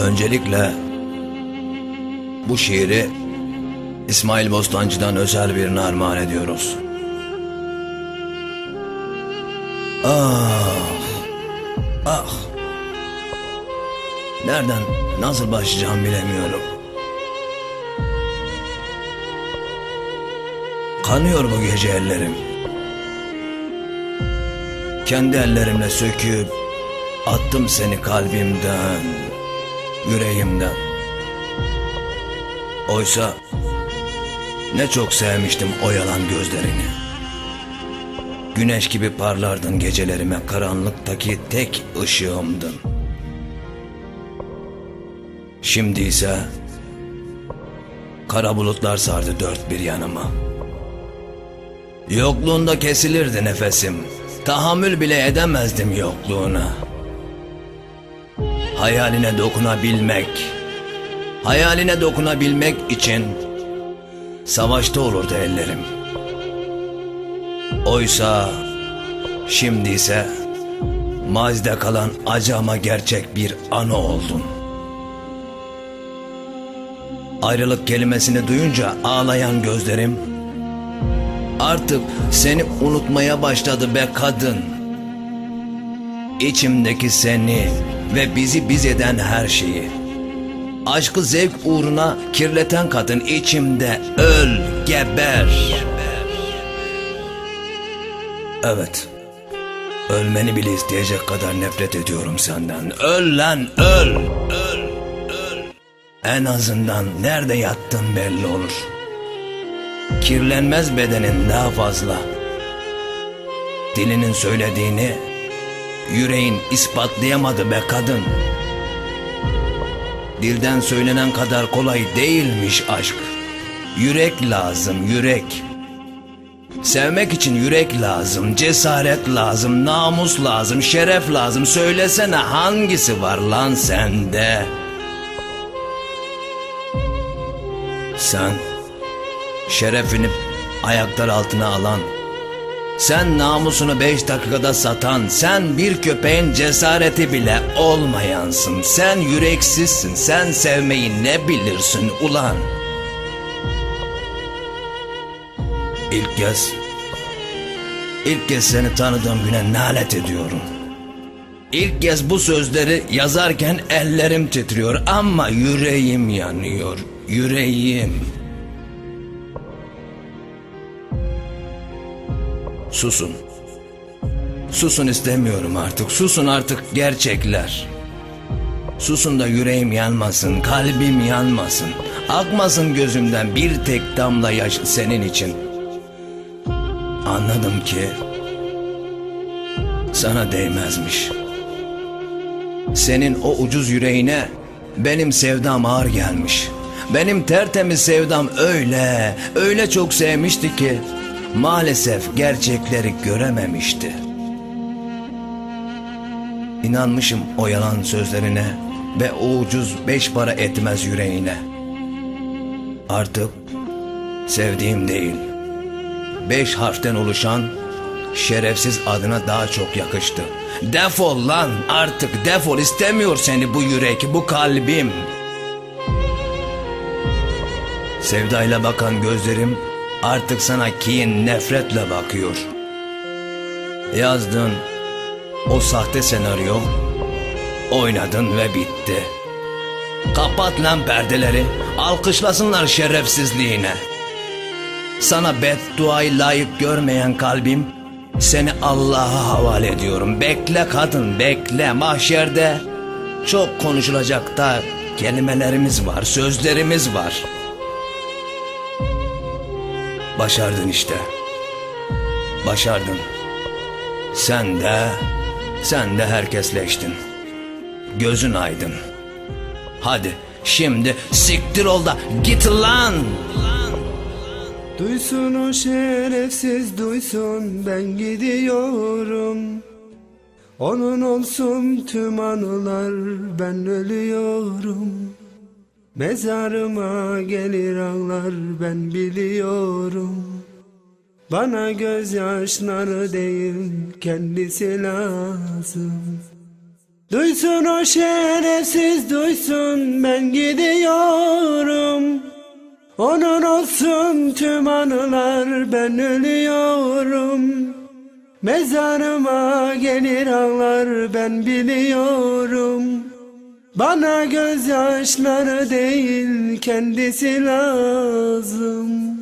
Öncelikle bu şiiri İsmail Bostancı'dan özel bir armağan ediyoruz. Ah, ah. Nereden, nasıl başlayacağım bilemiyorum. Kanıyor bu gece ellerim. Kendi ellerimle söküp attım seni kalbimden, yüreğimden. Oysa ne çok sevmiştim o yalan gözlerini. Güneş gibi parlardın gecelerime karanlıktaki tek ışığımdın. Şimdi ise kara bulutlar sardı dört bir yanıma. Yokluğunda kesilirdi nefesim. Tahammül bile edemezdim yokluğuna. Hayaline dokunabilmek, hayaline dokunabilmek için savaşta olurdu ellerim. Oysa şimdi ise mazide kalan acı ama gerçek bir anı oldun. Ayrılık kelimesini duyunca ağlayan gözlerim artık seni unutmaya başladı be kadın. İçimdeki seni ve bizi biz eden her şeyi. Aşkı zevk uğruna kirleten kadın içimde öl, geber. Evet. Ölmeni bile isteyecek kadar nefret ediyorum senden. Öl lan öl. Öl. Öl. En azından nerede yattın belli olur. Kirlenmez bedenin daha fazla. Dilinin söylediğini yüreğin ispatlayamadı be kadın. Dilden söylenen kadar kolay değilmiş aşk. Yürek lazım, yürek. Sevmek için yürek lazım, cesaret lazım, namus lazım, şeref lazım. Söylesene hangisi var lan sende? Sen şerefini ayaklar altına alan, sen namusunu beş dakikada satan, sen bir köpeğin cesareti bile olmayansın. Sen yüreksizsin, sen sevmeyi ne bilirsin ulan? İlk kez, ilk kez seni tanıdığım güne nalet ediyorum. İlk kez bu sözleri yazarken ellerim titriyor ama yüreğim yanıyor, yüreğim. Susun. Susun istemiyorum artık. Susun artık gerçekler. Susun da yüreğim yanmasın, kalbim yanmasın. Akmasın gözümden bir tek damla yaş senin için. Anladım ki sana değmezmiş. Senin o ucuz yüreğine benim sevdam ağır gelmiş. Benim tertemiz sevdam öyle, öyle çok sevmişti ki maalesef gerçekleri görememişti. İnanmışım o yalan sözlerine ve o ucuz beş para etmez yüreğine. Artık sevdiğim değil, beş harften oluşan şerefsiz adına daha çok yakıştı. Defol lan artık defol istemiyor seni bu yürek, bu kalbim. Sevdayla bakan gözlerim artık sana kin, nefretle bakıyor. Yazdın o sahte senaryo, oynadın ve bitti. Kapat lan perdeleri, alkışlasınlar şerefsizliğine. Sana bedduayı layık görmeyen kalbim, seni Allah'a havale ediyorum. Bekle kadın, bekle mahşerde. Çok konuşulacak da kelimelerimiz var, sözlerimiz var. Başardın işte. Başardın. Sen de, sen de herkesleştin. Gözün aydın. Hadi şimdi siktir ol da git lan. Duysun o şerefsiz duysun ben gidiyorum Onun olsun tüm anılar ben ölüyorum Mezarıma gelir ağlar ben biliyorum. Bana gözyaşları değil kendisi lazım. Duysun o şerefsiz duysun ben gidiyorum. Onun olsun tüm anılar ben ölüyorum. Mezarıma gelir ağlar ben biliyorum Bana gözyaşları değil kendisi lazım